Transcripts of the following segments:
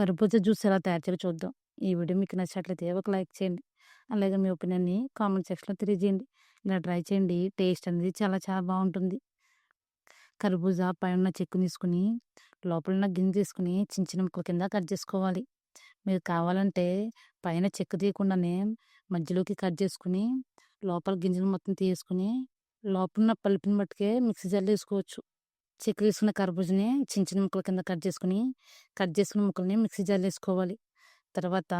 కర్బూజా జ్యూస్ ఎలా తయారు చేయాలో చూద్దాం. ఈ వీడియో మీకు నచ్చినట్లయితే ఒక లైక్ చేయండి. అలాగే మీ ఒపీనియన్‌ని కామెంట్ సెక్షన్‌లో తెలియజేయండి. ఇలా ట్రై చేయండి. టేస్ట్ అనేది చాలా చాలా బాగుంటుంది కర్బూజా పైన చెక్కు తీసుకుని తీసుకొని, లోపలున్న గింజ తీసుకుని చిన్న చిన్న ముక్కల కింద కట్ చేసుకోవాలి. మీరు కావాలంటే పైన చెక్కు తీయకుండానే మధ్యలోకి కట్ చేసుకొని, లోపల గింజలు మొత్తం తీసుకుని లోపల పల్పుని మట్టుకే మిక్సీ జార్‌లో వేసుకోవచ్చు చెక్కు తీసుకున్న కర్బూజని చిన్న చిన్న ముక్కల కింద కట్ చేసుకుని కట్ చేసుకున్న ముక్కల్ని మిక్సీ జార్‌లో వేసుకోవాలి తర్వాత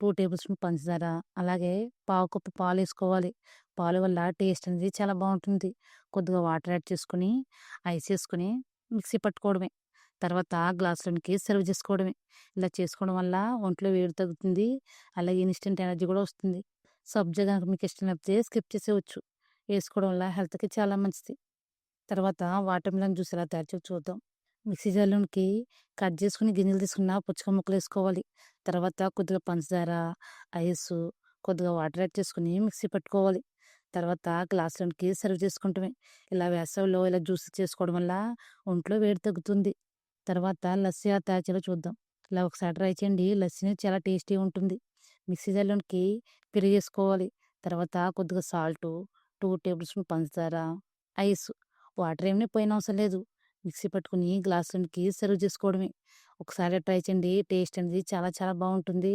టూ టేబుల్ స్పూన్ పంచదార, అలాగే పావు కప్పు పాలేసుకోవాలి. పాలు వల్ల టేస్ట్ అనేది చాలా బాగుంటుంది కొద్దిగా వాటర్ యాడ్ చేసుకొని, ఐస్ వేసుకుని మిక్సీ పట్టుకోవడమే. తర్వాత గ్లాసులోనికి సర్వ్ చేసుకోవడమే. ఇలా చేసుకోవడం వల్ల ఒంట్లో వేడి తగ్గుతుంది. అలాగే ఇన్స్టెంట్ ఎనర్జీ కూడా వస్తుంది. సబ్జా కనుక మీకు ఇష్టం లేకపోతే స్కిప్ చేసేయొచ్చు. వేసుకోవడం వల్ల హెల్త్‌కి చాలా మంచిది. తర్వాత వాటర్ మిలన్ జ్యూస్ ఎలా తయారు చేయాలో చూద్దాం. మిక్సీ జార్‌లోనికి కట్ చేసుకుని గింజలు తీసుకున్న పుచ్చక ముక్కలు వేసుకోవాలి తర్వాత కొద్దిగా పంచదార, ఐసు, కొద్దిగా వాటర్ యాడ్ చేసుకొని మిక్సీ పట్టుకోవాలి. తర్వాత గ్లాసులోనికి సర్వ్ చేసుకుంటమే. ఇలా వేసవిలో ఇలా జ్యూస్ చేసుకోవడం వల్ల ఒంట్లో వేడి తగ్గుతుంది. తర్వాత లస్సీ తయారు చేయాలో చూద్దాం. ఇలా ఒకసారి ట్రై చేయండి. లస్సీ చాలా టేస్టీగా ఉంటుంది. మిక్సీ జార్‌లోనికి పెరుగేసుకోవాలి. తర్వాత కొద్దిగా సాల్టు, టూ టేబుల్ స్పూన్ పంచదార, ఐసు. వాటర్ ఏమి పోయనవసరం లేదు. మిక్సీ పట్టుకొని గ్లాస్‌లోనికి సర్వ్ చేసుకోవడమే. ఒకసారి ట్రై చేయండి. టేస్ట్ అనేది చాలా చాలా బాగుంటుంది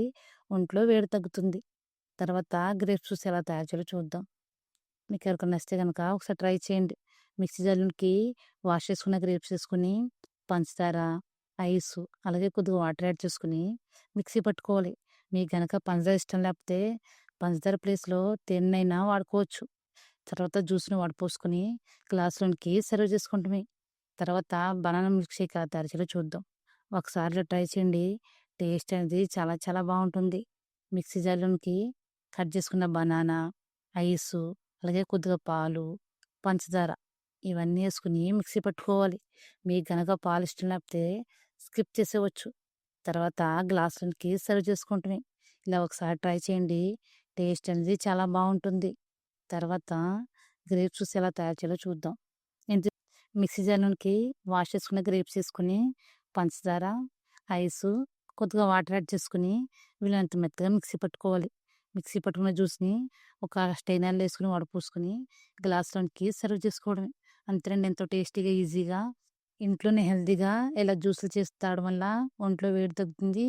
ఒంట్లో వేడి తగ్గుతుంది. తర్వాత గ్రేప్స్ జ్యూస్ ఎలా తయారు చేయాలో చూద్దాం. మీకు ఎవరికైనా నచ్చితే కనుక ఒకసారి ట్రై చేయండి. మిక్సీ జల్లుకి వాష్ చేసుకున్న గ్రేప్స్ ఏసుకొని, పంచదార, ఐస్ అలాగే కొద్దిగా వాటర్ యాడ్ చేసుకొని మిక్సీ పట్టుకోవాలి. మీకు గనక పంచదార ఇష్టం లేకపోతే పంచదార ప్లేస్‌లో తేనెనైనా వాడుకోవచ్చు. తర్వాత జ్యూస్‌ని వడపోసుకొని గ్లాస్‌లోనికి సర్వ్ చేసుకుంటమే. తర్వాత బనానా మిల్క్ షేక్ ఎలా తయారు చేయాలో చూద్దాం. ఒకసారి ట్రై చేయండి. టేస్ట్ అనేది చాలా చాలా బాగుంటుంది మిక్సీ జార్‌లోనికి కట్ చేసుకున్న బనానా, ఐసు, అలాగే కొద్దిగా పాలు, పంచదార ఇవన్నీ వేసుకుని మిక్సీ పట్టుకోవాలి. మీకు గనక పాలు ఇష్టం లేకపోతే స్కిప్ చేసేవచ్చు తర్వాత గ్లాస్‌లోనికి సర్వ్ చేసుకుంటమే. ఇలా ఒకసారి ట్రై చేయండి. టేస్ట్ అనేది చాలా బాగుంటుంది తర్వాత గ్రేప్స్ జ్యూస్ ఎలా తయారు చేయాలో చూద్దాం. ఇంత మిక్సీ జార్‌లోనికి వాష్ చేసుకున్న గ్రేప్స్ తీసుకుని పంచదార, ఐసు, కొద్దిగా వాటర్ యాడ్ చేసుకుని వీళ్ళంత మెత్తగా మిక్సీ పట్టుకోవాలి. మిక్సీ పట్టుకున్న జ్యూస్‌ని ఒక స్టైనర్లో వేసుకుని వడపూసుకుని గ్లాస్లోకి సర్వ్ చేసుకోవడమే. అంతేనండి ఎంతో టేస్టీగా, ఈజీగా ఇంట్లోనే హెల్తీగా ఇలా జ్యూసులు చేసి తాగడం వల్ల ఒంట్లో వేడి తగ్గుతుంది.